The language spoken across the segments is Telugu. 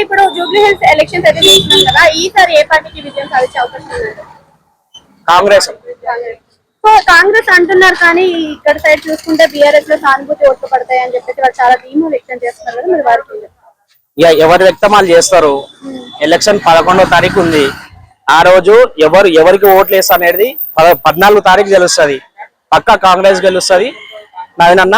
ఇప్పుడు జూబ్లీ హిల్స్ ఎలక్షన్స్ అయితే చూస్తున్నాం కదా ఈసారి ఏ పార్టీకి విజయం సాధించే అవకాశం ఉంది? కాంగ్రెస్. సో కాంగ్రెస్ అంటున్నారు కానీ ఇక్కడ సైడ్ చూసుకుంటే బీఆర్ఎస్లో సానుభూతి ఓట్లు పడతాయి అని చెప్పేసి వాళ్ళు చాలా ధీమా వ్యక్తం చేస్తున్నారు కదా మరి వారికి ఎవరి వ్యక్తం వాళ్ళు చేస్తారు? ఎలక్షన్ పదకొండో తారీఖు ఉంది. ఆ రోజు ఎవరు ఎవరికి ఓట్లు వేస్తారు అనేది పద- పద్నాలుగు తారీఖు తెలుస్తుంది. పక్క కాంగ్రెస్ గెలుస్తుంది. నవీనన్న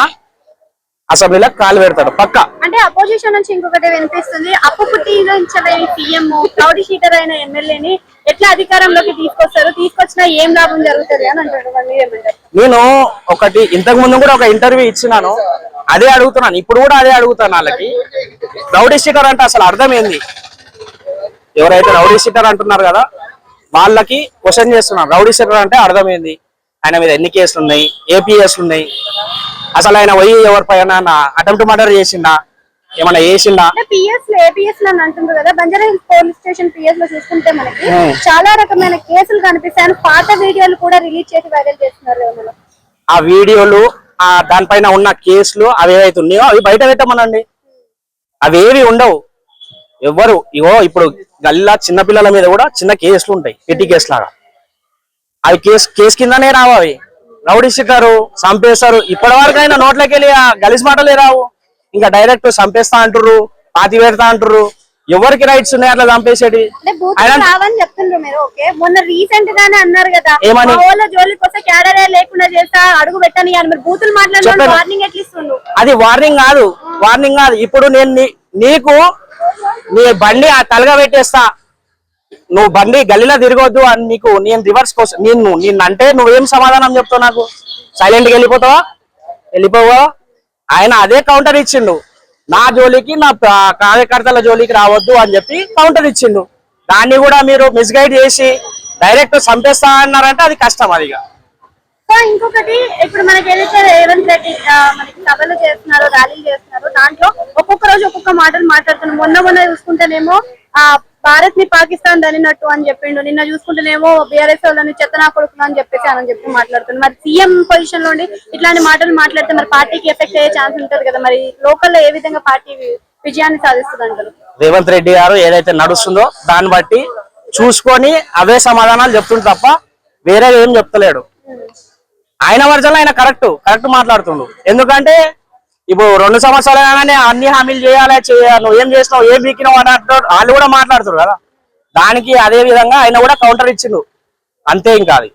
అసెంబ్లీలో కాలు పెడతాడు పక్క. అంటే అపోజిషన్ నుంచి ఇంకొకటి వినిపిస్తుంది. అప్పు పుట్టించలేని సీఎం క్రౌడ్ షీటర్ అయిన ఎమ్మెల్యేని ఎట్లా అధికారంలోకి తీసుకొస్తారు? తీసుకొచ్చినా ఏం లాభం జరుగుతుంది అని మీరేమంటారు నేను ఒకటి ఇంతకు ముందు కూడా ఒక ఇంటర్వ్యూ ఇచ్చినాను. అదే అడుగుతున్నాను. ఇప్పుడు కూడా అదే అడుగుతాను వాళ్ళకి. రౌడీ షీటర్ అంటే అసలు అర్థం ఏంది? ఎవరైతే రౌడీ షీటర్ అంటున్నారు కదా వాళ్ళకి క్వశ్చన్ చేస్తున్నాను. రౌడీ షీటర్ అంటే అర్థం ఏంది? ఆయన మీద ఎన్ని కేసులు ఉన్నాయి? ఏపీ కేసులు ఉన్నాయి? అసలు ఆయన పోయి ఎవరి పైన అటెంప్ట్ మర్డర్ చేసిండా ఏమన్నా అంటే పిఎస్లో ఏపీఎస్లో అంటున్నారు కదా బంజారా హిల్స్ పోలీస్ స్టేషన్ పిఎస్లో చూసుకుంటే మనకి. చాలా రకమైన కేసులు కనిపిస్తాయి. పాత వీడియోలు కూడా రిలీజ్ చేసి వైరల్ చేస్తున్నారు. ఆ వీడియోలు ఆ దానిపైన ఉన్న కేసులు అవి ఏవైతే ఉన్నాయో అవి బయట పెట్టమనండి. అవి ఏవి ఉండవు. ఎవ్వరు ఇగో ఇప్పుడు గల్లా చిన్న పిల్లల మీద కూడా చిన్న కేసులు ఉంటాయి పెట్టి కేసు లాగా అవి కేసు కేసు కిందనే రావు అవి. రౌడీస్తారు చంపేస్తారు ఇప్పటి వరకు అయినా నోట్లోకి వెళ్ళి ఆ గలీజ్ మాటలే రావు. ఇంకా డైరెక్ట్ చంపేస్తా అంటుర్రు పాతి పెడతా అంటుర్రు. ఎవరికి రైట్స్ ఉన్నాయి అట్లా చంపేసేటి? ఓకే? మొన్న రీసెంట్ గానే అన్నారు కదా ఏమని? జోలికి వస్తే క్యాడరే లేకుండా చేస్తా అడుగు పెట్టని బూతులు మాట్లాడిన. వార్నింగ్ ఎట్లా అది వార్నింగ్ కాదు వార్నింగ్ కాదు. ఇప్పుడు నేను నీ- నీకు నీ బండి ఆ తలగా పెట్టేస్తా నువ్వు బండి గల్లీలో తిరగొద్దు అని నీకు నేను రివర్స్ కోసం నిన్ను నిన్నంటే నువ్వేం సమాధానం చెప్తావు నాకు? సైలెంట్గా వెళ్ళిపోతావా? వెళ్ళిపోవా? ఆయన అదే కౌంటర్ ఇచ్చిండు. నా జోలికి నా కార్యకర్తల జోలికి రావద్దు అని చెప్పి కౌంటర్ ఇచ్చిండు. దాన్ని కూడా మీరు మిస్గైడ్ చేసి డైరెక్ట్ చంపేస్తా అన్నారంటే అది కష్టం అది ఇంకొకటి ఇప్పుడు మనకి ఏదైతే రేవంత్ రెడ్డి మనకి సభలు చేస్తున్నారు ర్యాలీలు చేస్తున్నారు. దాంట్లో ఒక్కొక్క రోజు ఒక్కొక్క మాటలు మాట్లాడుతున్నాం. మొన్న మొన్న చూసుకుంటేనేమో ఆ భారత్ని పాకిస్తాన్ దనినట్టు అని చెప్పిండు. నిన్న చూసుకుంటేనేమో బీఆర్ఎస్ వాళ్ళని చెత్తనా కొడుకులు అని చెప్పేసి అని చెప్పి మాట్లాడుతున్నారు. మరి సీఎం పొజిషన్లో ఇట్లాంటి మాటలు మాట్లాడితే మరి పార్టీకి ఎఫెక్ట్ అయ్యే ఛాన్స్ ఉంటది కదా. మరి లోకల్ ఏ విధంగా పార్టీ విజయాన్ని సాధిస్తుంది అంటారు? రేవంత్ రెడ్డి గారు ఏదైతే నడుస్తుందో దాన్ని బట్టి చూసుకొని అవే సమాధానాలు చెప్తుండు తప్ప వేరే ఏం చెప్తలేడు. ఆయన వర్జన్లో ఆయన కరెక్ట్ కరెక్ట్ మాట్లాడుతుండు. ఎందుకంటే ఇప్పుడు రెండు సంవత్సరాలు కాగానే అన్ని హామీలు చేయాలి చేయాలి. నువ్వు ఏం చేసినావు ఏం బీకినావు అని అంటారు వాళ్ళు కూడా మాట్లాడుతున్నారు కదా. దానికి అదే విధంగా ఆయన కూడా కౌంటర్ ఇచ్చిండు. అంతే ఇంకా అది.